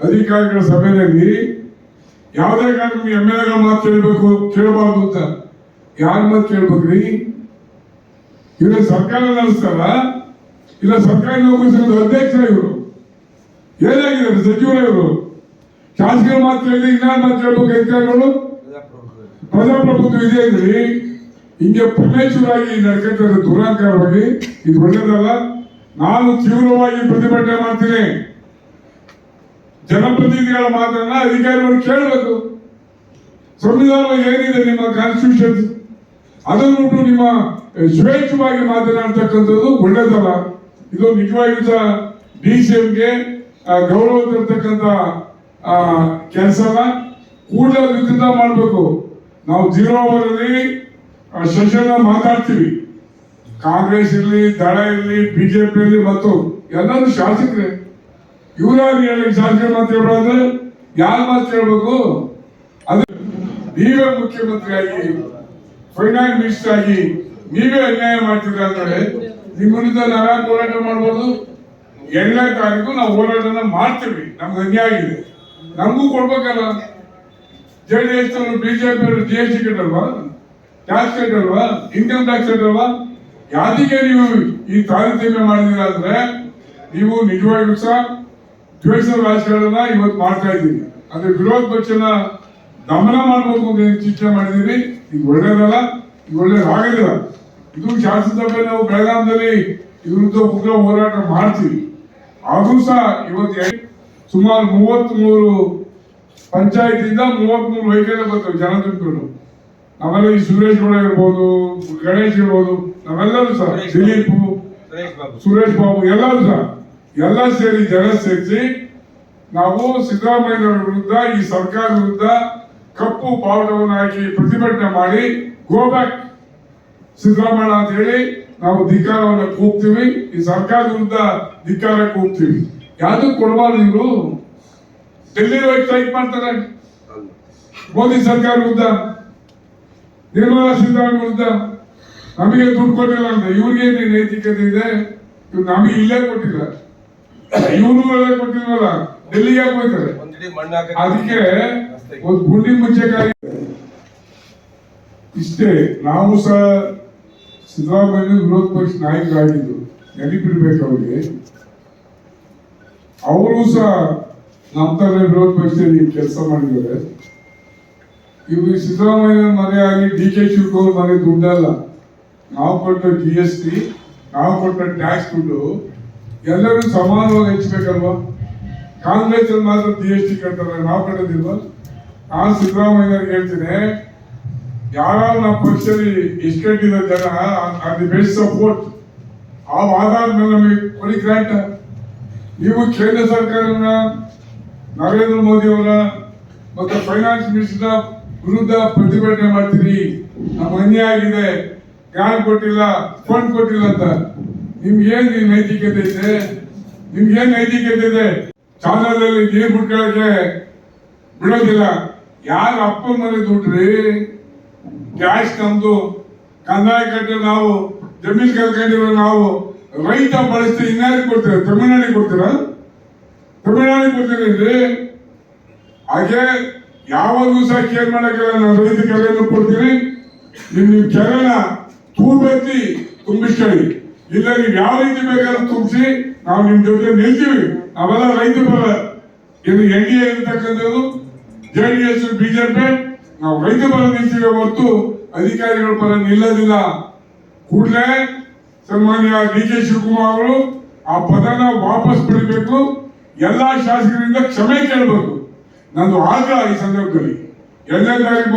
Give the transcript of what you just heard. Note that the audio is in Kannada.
ಅಧಿಕಾರಿಗಳ ಸಭೆಯಲ್ಲಿ ಯಾವುದೇ ಕಾರಣಕ್ಕೂ ಎಂ ಎಲ್ ಎಗಳ ಮಾತು ಕೇಳಬೇಕು, ಕೇಳಬಾರ್ದು ಅಂತ ಯಾರ ಮಾತು ಕೇಳ್ಬೇಕ್ರಿ? ಇವ್ರ ಸರ್ಕಾರ ನಡೆಸ್ತಾರ? ಇಲ್ಲ ಸರ್ಕಾರಿ ನೌಕರಿ ಸಂಘದ ಅಧ್ಯಕ್ಷರ ಇವರು? ಏನಾಗಿದ್ದಾರೆ ಸಚಿವರ ಇವರು? ಶಾಸಕರ ಮಾತು ಕೇಳಿದ್ರೆ ಇನ್ನಾರು ಮಾತು ಕೇಳ್ಬೇಕು ಅಧಿಕಾರಿಗಳು? ಪ್ರಜಾಪ್ರಭುತ್ವ ಇದೆ ಅಂದ್ರಿ. ಹಿಂಗೆ ಪರಮೇಶ್ವರಾಗಿ ನಡ್ಕೊತಾರೆ ದುರಾಂಕಾರವಾಗಿ, ಇದು ಒಳ್ಳೇದಲ್ಲ, ನಾನು ತೀವ್ರವಾಗಿ ಪ್ರತಿಭಟನೆ ಮಾಡ್ತೀನಿ. ಜನಪ್ರತಿನಿಧಿಗಳ ಮಾತನ್ನ ಅಧಿಕಾರಿಗಳು ಕೇಳಬೇಕು. ಸಂವಿಧಾನ ಏನಿದೆ ನಿಮ್ಮ ಕಾನ್ಸ್ಟಿಟ್ಯೂಷನ್ ಅದನ್ನು ಬಿಟ್ಟು ನಿಮ್ಮ ಸ್ವೇಚ್ಛವಾಗಿ ಮಾತನಾಡ್ತಕ್ಕಂಥದ್ದು ಒಳ್ಳೆದಲ್ಲ ಇದು ನಿಜವಾಗಿಯೂ ಸಹ ಡಿ ಸಿ ಎಂಗೆ ಗೌರವ ತರ್ತಕ್ಕಂಥ ಕೆಲಸನ ಕೂಡಲೇ ಮಾಡಬೇಕು. ನಾವು ಜೀರೋ ಅವರಲ್ಲಿ ಸೆಷನ್ ಮಾತಾಡ್ತೀವಿ. ಕಾಂಗ್ರೆಸ್ ಇರಲಿ, ದಳ ಇರಲಿ, ಬಿಜೆಪಿ ಇರಲಿ ಮತ್ತು ಎಲ್ಲರೂ ಶಾಸಕರೇ. ಇವ್ರಾರು ಹೇಳಿ ಶಾಸಕರ ಮಾತು ಹೇಳ್ಬಾರ್ದು ಯಾರ ಮಾತು ಹೇಳ್ಬೇಕು ಅದು ನೀವೇ ಮುಖ್ಯಮಂತ್ರಿ ಆಗಿ ಫೈನಾನ್ಸ್ ಮಿನಿಸ್ಟರ್ ಆಗಿ ನೀವೇ ಅನ್ಯಾಯ ಮಾಡ್ತೀರ ಅಂದ್ರೆ ನಿಮ್ಮ ವಿರುದ್ಧ ಹೋರಾಟ ಮಾಡ್ಬೋದು? ಎಲ್ಲ ತಾರೀಕು ನಾವು ಹೋರಾಟನ ಮಾಡ್ತೀವಿ. ನಮ್ಗೆ ಅನ್ಯಾಯ ಆಗಿದೆ ನಮಗೂ ಕೊಡ್ಬೇಕಲ್ಲ. J D S BJP G S T ಕಟ್ಟಲ್ವಾ? Tax ಕಟ್ಟಲ್ವಾ? ಇನ್ಕಮ್ ಟ್ಯಾಕ್ಸ್ ಕಟ್ಟಲ್ವಾ? ಯಾತಿಗೆ ನೀವು ಈ ತಾರತಮ್ಯ ಮಾಡಿದಿರ ಅಂದ್ರೆ ನೀವು ನಿಜವಾಗಿಯೂ ಸಹ ದ್ವೇಷದ ರಾಜಕಾರಣ ಇವತ್ತು ಮಾಡ್ತಾ ಇದ್ದೀನಿ. ಅಂದ್ರೆ ವಿರೋಧ ಪಕ್ಷನ ದಮನ ಮಾಡಬೇಕು ಅಂತ ಏನ್ ಚಿಂತನೆ ಮಾಡಿದ್ದೀರಿ? ಇದು ಒಳ್ಳೇದಲ್ಲ ಇದು ಒಳ್ಳೇದಾಗಲಿಲ್ಲ ಇದು ಶಾಸನಸಭೆ ನಾವು ಬೆಳಗಾಂದಲ್ಲಿ ವಿರುದ್ಧ ಉಗ್ರ ಹೋರಾಟ ಮಾಡ್ತೀವಿ. ಆದ್ರೂ ಸಹ ಇವತ್ತು ಸುಮಾರು ಮೂವತ್ತ್ ಮೂರು ಮೂವತ್ಮೂರು ಮೂವತ್ತ್ ಮೂರು ವೆಹಿಕಲ್ ಬರ್ತವೆ ಜನ ತುಂಬಿಕೊಂಡು ನಾವೆಲ್ಲ ಈ ಸುರೇಶ್ ಗೌಡ ಇರ್ಬೋದು ಗಣೇಶ್ ಇರ್ಬೋದು ನಾವೆಲ್ಲರೂ ಸಹ ದಿಲೀಪ್ ಸುರೇಶ್ ಬಾಬು. ಸುರೇಶ್ ಬಾಬು ಎಲ್ಲರೂ ಸಹ. ಎಲ್ಲ ಸೇರಿ ಜನ ಸೇರಿಸಿ ನಾವು ಸಿದ್ದರಾಮಯ್ಯ ವಿರುದ್ಧ, ಈ ಸರ್ಕಾರ ವಿರುದ್ಧ ಕಪ್ಪು ಬಾವುಟವನ್ನು ಪ್ರತಿಭಟನೆ ಮಾಡಿ ಗೋ ಬ್ಯಾಕ್ ಸಿದ್ದರಾಮಯ್ಯ ಅಂತ ಹೇಳಿ ನಾವು ಧಿಕ್ಕಾರವನ್ನು ಕೂಗ್ತೀವಿ, ಈ ಸರ್ಕಾರ ವಿರುದ್ಧ ಧಿಕ್ಕಾರ ಕೂಗ್ತೀವಿ. ಯಾವ್ದು ಕೊಡಬಾರ್ದು ಇವರು? ಡೆಲ್ಲಿ ಹೋಗಿ ಸ್ಟ್ರೈಕ್ ಮಾಡ್ತಾರೆ. ಮೋದಿ ಸರ್ಕಾರ ವಿರುದ್ಧ, ನಿರ್ಮಲಾ ಸೀತಾರಾಮನ್ ವಿರುದ್ಧ ನಮಗೆ ದುಡ್ಡು ಕೊಟ್ಟಿಲ್ಲ ಅಂತ ಇವ್ರಿಗೆ ನೈತಿಕತೆ ಇದೆ? ನಮಗೆ ಇಲ್ಲೇ ಕೊಟ್ಟಿಲ್ಲ. ಇವ್ರು ಕೊಟ್ಟಿದ್ವಲ್ಲ ಡೆಲ್ಲಿಗೆ ಯಾಕೆ ಹೋಯ್ತಾರೆ? ಅದಕ್ಕೆ ಒಂದು ಗುಂಡಿ ಮುಚ್ಚಕಾಯಿ ಇಷ್ಟೇ ನಾವು ಸಹ ಸಿದ್ದರಾಮಯ್ಯ ವಿರೋಧ ಪಕ್ಷ ನಾಯಕರಾಗಿದ್ದು ನೆನಪಿರ್ಬೇಕು ಅವರಿಗೆ? ಅವರು ಸಹ ನಮ್ಮ ತರ ವಿರೋಧ ಪಕ್ಷದಲ್ಲಿ ಕೆಲಸ ಮಾಡಿದ್ದಾರೆ. ಇವ್ರಿಗೆ ಸಿದ್ದರಾಮಯ್ಯ ಮನೆ ಆಗಿ ಡಿ ಕೆ ಶಿವಕುಮಾರ್ ಮನೆ ದುಡ್ಡಲ್ಲ. ನಾವು ಕೊಟ್ಟ ಜಿ ಎಸ್ ಟಿ ನಾವು ಕೊಟ್ಟ ಟ್ಯಾಕ್ಸ್ ದುಡ್ಡು ಎಲ್ಲರೂ ಸಮಾನವಾಗಿ ಹಂಚ್ಬೇಕಲ್ವಾ? ಕಾಂಗ್ರೆಸ್ ಅಲ್ಲಿ ಮಾತ್ರ ಜಿ ಎಸ್ ಟಿ ಕಟ್ತಾರೆ ನಾವು ಕಟ್ಟೋದಿಲ್ವಾ ನಾನು ಸಿದ್ದರಾಮಯ್ಯ ಹೇಳ್ತೀನಿ ಯಾರು ನಮ್ಮ ಪಕ್ಷದಲ್ಲಿ ಇಸ್ಕೊಂಡಿದ್ದ ಜನ ಅದು ಬೆಸ್ಟ್ ಸಪೋರ್ಟ್ ಆ ಆಧಾರ ಮೇಲೆ ನಮಗೆ ಕೊಡಿ ಗ್ರಾಂಟ್ ನೀವು ಕೇಂದ್ರ ಸರ್ಕಾರನ, ನರೇಂದ್ರ ಮೋದಿ ಅವರ ಮತ್ತು ಫೈನಾನ್ಸ್ ಮಿನಿಸ್ಟರ್ ವಿರುದ್ಧ ಪ್ರತಿಭಟನೆ ಮಾಡ್ತೀರಿ. ನಮ್ಮ ಅನ್ಯಾಯ ಆಗಿದೆ. ಗ್ರಾಂಟ್ ಕೊಟ್ಟಿಲ್ಲ ಫಂಡ್ ಕೊಟ್ಟಿಲ್ಲ ಅಂತ. ನಿಮ್ಗೆ ಏನ್ ಈ ನೈತಿಕತೆ ಇದೆ? ನಿಮ್ಗೇನ್ ನೈತಿಕತೆ ಇದೆ? ಚಾನಲ್ ಅಲ್ಲಿ ನೀರ್ ಬಿಟ್ಕೊಳ್ಳಕ್ಕೆ ಬಿಡೋದಿಲ್ಲ. ಯಾರ ಅಪ್ಪ ಮನೆ ದುಡ್ರಿ ಕ್ಯಾಶ್ ನಮ್ದು ಕಂದಾಯ ಕಟ್ಟಿ ನಾವು, ಜಮೀನ್ ಕಲ್ಕೊಂಡಿರೋ ನಾವು ರೈತ ಬಳಸ್ತೀವಿ, ಇನ್ಯಾರಿಗೆ ಕೊಡ್ತೀರ? ತಮಿಳ್ನಾಡಿಗೆ ಕೊಡ್ತೀರ? ತಮಿಳ್ನಾಡಿಗೆ ಕೊಡ್ತೀರೇನ್ರಿ ಹಾಗೆ ಯಾವಾಗೂ ಸಹ ಕೇರ್ ಮಾಡಕ್ಕಿಲ್ಲ ನಾನು ರೈತ ಕೆರೆಯನ್ನು ಕೊಡ್ತೀನಿ. ನಿಮ್ ನಿಮ್ ಕೆರೆನ ತೂಬೆತ್ತಿ ತುಂಬಿಸ್ಕೊಳ್ಳಿ. ಇಲ್ಲ, ನೀವು ಯಾವ ರೀತಿ ಬೇಕಾದ್ರೂ ತುಂಬಿಸಿ ನಾವು ನಿಮ್ ಜೊತೆ ನಿಲ್ತೀವಿ. ನಾವೆಲ್ಲ ರೈತ ಪರ ಇದು ಎನ್ ಡಿ ಎ ಇರ್ತಕ್ಕಂಥದ್ದು, ಜೆ ಡಿ ಎಸ್ ಬಿಜೆಪಿ ನಾವು ರೈತ ಪರ ನಿಲ್ತೀವಿ ಹೊರತು ಅಧಿಕಾರಿಗಳ ಪರ ನಿಲ್ಲೋದಿಲ್ಲ. ಕೂಡಲೇ ಸನ್ಮಾನ್ಯ ಡಿ ಕೆ ಶಿವಕುಮಾರ್ ಅವರು ಆ ಪದನ ವಾಪಸ್ ಪಡಿಬೇಕು. ಎಲ್ಲಾ ಶಾಸಕರಿಂದ ಕ್ಷಮೆ ಕೇಳಬೇಕು. ನಂದು ಆಗ್ರಹ ಈ ಸಂದರ್ಭದಲ್ಲಿ. ತಾರೀಕು